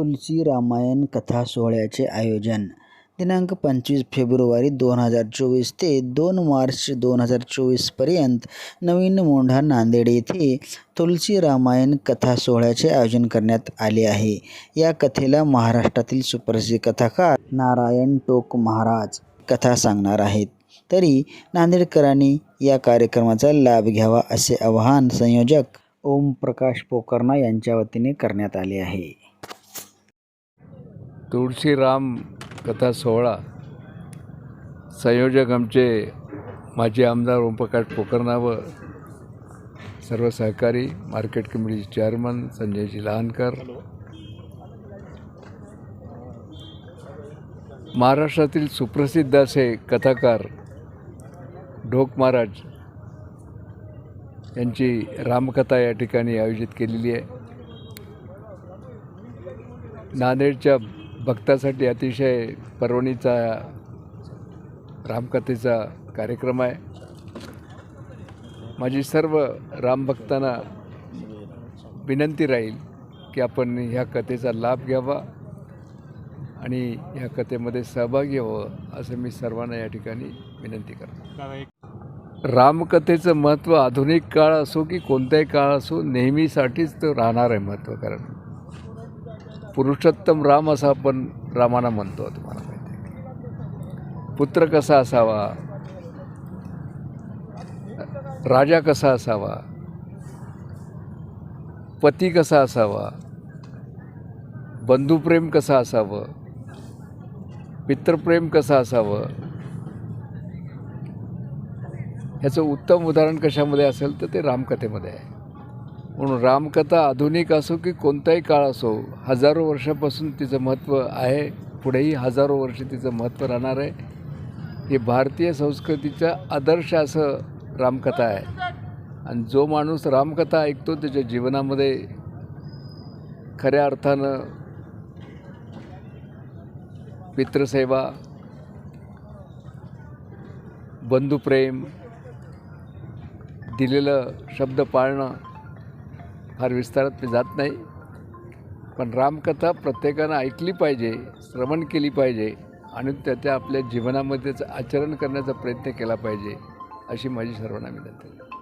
तुलसी रामायण कथा सोहळ्याचे आयोजन. दिनांक पंचवीस फेब्रुवारी दोन हजार चोवीस ते दोन मार्च दोन हजार चोवीसपर्यंत नवीन मोंढा नांदेड येथे तुलसी रामायण कथा सोहळ्याचे आयोजन करण्यात आले आहे. या कथेला महाराष्ट्रातील सुप्रसिद्ध कथाकार नारायण टोक महाराज कथा सांगणार आहेत. तरी नांदेडकरांनी या कार्यक्रमाचा लाभ घ्यावा असे आवाहन संयोजक ओमप्रकाश पोकर्णा यांच्या वतीने करण्यात आले आहे. तुळशीराम कथा सोहळा. संयोजक आमचे माजी आमदार ओमप्रकाश पोकर्णा व सर्व सहकारी मार्केट कमिटीचे चेअरमन संजयजी लहानकर. महाराष्ट्रातील सुप्रसिद्ध असे कथाकार ढोक महाराज यांची रामकथा या ठिकाणी आयोजित केलेली आहे. नांदेडच्या भक्तासाठी अतिशय पर्वणीचा रामकथेचा कार्यक्रम आहे. माझी सर्व रामभक्तांना विनंती राहील की आपण ह्या कथेचा लाभ घ्यावा आणि ह्या कथेमध्ये सहभागी व्हावं असं मी सर्वांना या ठिकाणी विनंती करतो. रामकथेचं महत्त्व आधुनिक काळ असो की कोणताही काळ असो नेहमीसाठीच तो राहणार आहे महत्त्व कारण. पुरुषोत्तम राम असा आपण रामाना म्हणतो तुम्हाला माहिती पुत्र कसा असावा? राजा कसा असावा? पती कसा असावा? बंधुप्रेम कसं असावं? मित्रप्रेम कसं असावं? ह्याचं उत्तम उदाहरण कशामध्ये असेल तर ते रामकथेमध्ये आहे. म्हणून रामकथा आधुनिक असो की कोणताही काळ असो हजारो वर्षापासून तिचं महत्त्व आहे. पुढेही हजारो वर्ष तिचं महत्त्व राहणार आहे. हे भारतीय संस्कृतीचा आदर्श असं रामकथा आहे. आणि जो माणूस रामकथा ऐकतो त्याच्या जीवनामध्ये खऱ्या अर्थानं मित्रसेवा बंधुप्रेम दिलेलं शब्द पाळणं फार विस्तारात मी जात नाही. पण रामकथा प्रत्येकानं ऐकली पाहिजे श्रवण केली पाहिजे आणि त्याच्या आपल्या जीवनामध्येच आचरण करण्याचा प्रयत्न केला पाहिजे अशी माझी सर्वांना विनंती आहे.